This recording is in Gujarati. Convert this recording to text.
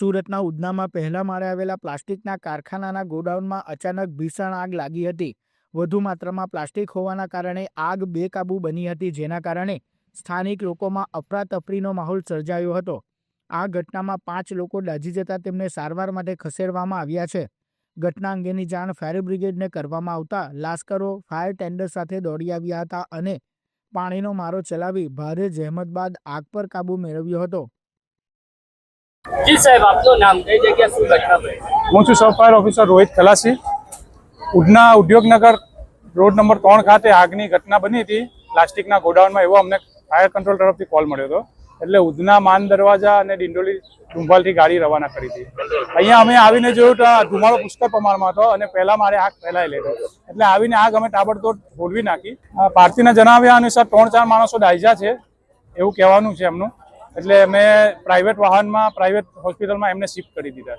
સુરતના ઉધનામાં પહેલા માળે આવેલા પ્લાસ્ટિકના કારખાનાના ગોડાઉનમાં અચાનક ભીષણ આગ લાગી હતી. વધુ માત્રામાં પ્લાસ્ટિક હોવાના કારણે આગ બેકાબુ બની હતી, જેના કારણે સ્થાનિક લોકોમાં અફરાતફરીનો માહોલ સર્જાયો હતો. આ ઘટનામાં પાંચ લોકો દાઝી જતા તેમને સારવાર માટે ખસેડવામાં આવ્યા છે. ઘટના અંગેની જાણ ફાયર બ્રિગેડને કરવામાં આવતા લાશ્કરો ફાયર ટેન્ડર સાથે દોડી આવ્યા હતા અને પાણીનો મારો ચલાવી ભારે જહેમત બાદ આગ પર કાબૂ મેળવ્યો હતો. જી સાહેબ, આપનું નામ કઈ જગ્યા શું ઘટના હું છું sub fire officer Rohit Khalasi. Udhna Udyognagar road number ત્રણ ખાતે આગની ઘટના બની હતી. પ્લાસ્ટિકના ગોડાઉનમાં એવો અમને ફાયર કંટ્રોલ તરફથી કોલ મળ્યો હતો. એટલે ઉધના માન દરવાજા અને ડિંડોલી ડુંભાલથી ગાડી રવાના કરી હતી. અહીંયા અમે આવીને જોયું તો ધુમાડો પુષ્કળ પ્રમાણમાં હતો અને પહેલા મારે આગ ફેલાઈ હતો. એટલે આવીને આગ અમે તાબડતોડ હોલવી નાખી. પાર્ટીના જણાવ્યા અનુસાર ત્રણ ચાર માણસો દાઝ્યા છે. એવું કહેવાનું છે એમનું. એટલે અમે પ્રાઇવેટ વાહનમાં પ્રાઇવેટ હોસ્પિટલમાં એમને શિફ્ટ કરી દીધા.